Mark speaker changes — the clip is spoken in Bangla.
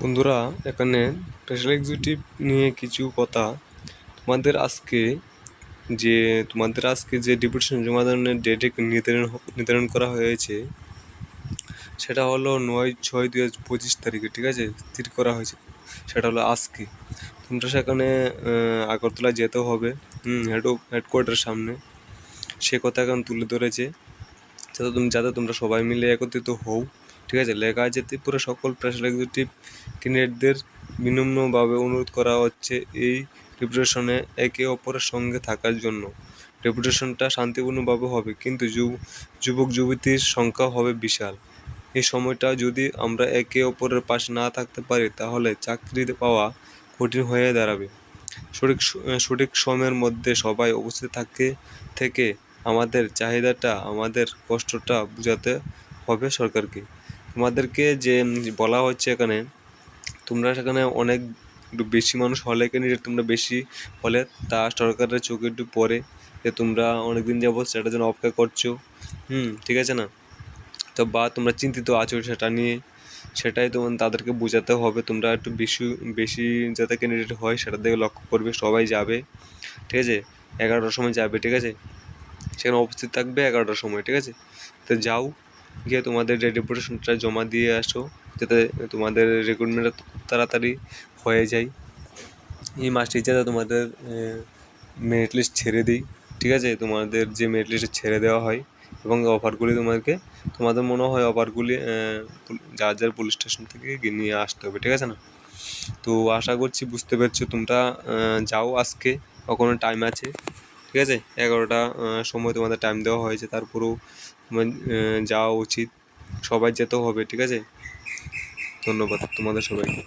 Speaker 1: বন্ধুরা, এখানে স্পেশাল এক্সিকিউটিভ নিয়ে কিছু কথা তোমাদের আজকে যে, তোমাদের আজকে যে ডিপুটেশন জমা দানের ডেট নির্ধারণ নির্ধারণ করা হয়েছে, সেটা হলো নয় ছয় দুই হাজার পঁচিশ তারিখে, ঠিক আছে? স্থির করা হয়েছে। সেটা হলো আজকে। তোমরা সেখানে আগরতলা যেতে হবে, হুম হেড হেডকোয়ার্টারের সামনে। সে কথা এখন তুলে ধরেছে। যাতে তুমি, যাতে তোমরা সবাই মিলে একত্রিত হও, ঠিক আছে? লেখা আছে ত্রিপুরা সকল স্পেশাল এক্সিকিউটিভ ক্যান্ডিডেটদের বিনম্রভাবে অনুরোধ করা হচ্ছে এই ডেপুটেশনে একে অপরের সঙ্গে থাকার জন্য। ডেপুটেশনটা শান্তিপূর্ণভাবে হবে, কিন্তু যুব- যুবক যুবতীর সংখ্যা হবে বিশাল। এই সময়টা যদি আমরা একে অপরের পাশে না থাকতে পারি, তাহলে চাকরি পাওয়া কঠিন হয়ে দাঁড়াবে। সঠিক সঠিক সময়ের মধ্যে সবাই উপস্থিত থাকে, থেকে আমাদের চাহিদাটা, আমাদের কষ্টটা বোঝাতে হবে সরকারকে। আমাদেরকে যে বলা হচ্ছে এখানে তোমরা সেখানে অনেক একটু বেশি মানুষ হলে ক্যান্ডিডেট তোমরা বেশি হলে তা সরকারের চোখে একটু পড়ে যে তোমরা অনেক দিন যাবৎ সেটার জন্য অপেক্ষা করছ। হুম, ঠিক আছে না? তো বা তোমরা চিন্তিত আছো সেটা নিয়ে, সেটাই তোমার তাদেরকে বোঝাতে হবে। তোমরা একটু বেশি বেশি যাতে ক্যান্ডিডেট হয় সেটার দিকে লক্ষ্য করবে, সবাই যাবে। ঠিক আছে? এগারোটার সময় যাবে, ঠিক আছে? সেখানে উপস্থিত থাকবে এগারোটার সময়, ঠিক আছে? তো যাও, গিয়ে তোমাদের ডেপুটেশনটা জমা দিয়ে আসো। যাতে তোমাদের রিক্রুটমেন্টটা তাড়াতাড়ি হয়ে যায়। এই মাসটি যাতে তোমাদের মেরিট লিস্ট ছেড়ে দিই, ঠিক আছে? তোমাদের যে মেরিট লিস্টে ছেড়ে দেওয়া হয় এবং অফারগুলি তোমাদেরকে, তোমাদের মনে হয় অফারগুলি যার যার পুলিশ স্টেশন থেকে নিয়ে আসতে হবে, ঠিক আছে না? তো আশা করছি বুঝতে পারছ তোমরা যাও আজকে, কখনো টাইম আছে, ঠিক আছে? এগারোটা সময় তোমাদের টাইম দেওয়া হয়েছে, তারপরেও তোমার যাওয়া উচিত, সবাই যেতেও হবে, ঠিক আছে? ধন্যবাদ তোমাদের সবাইকে।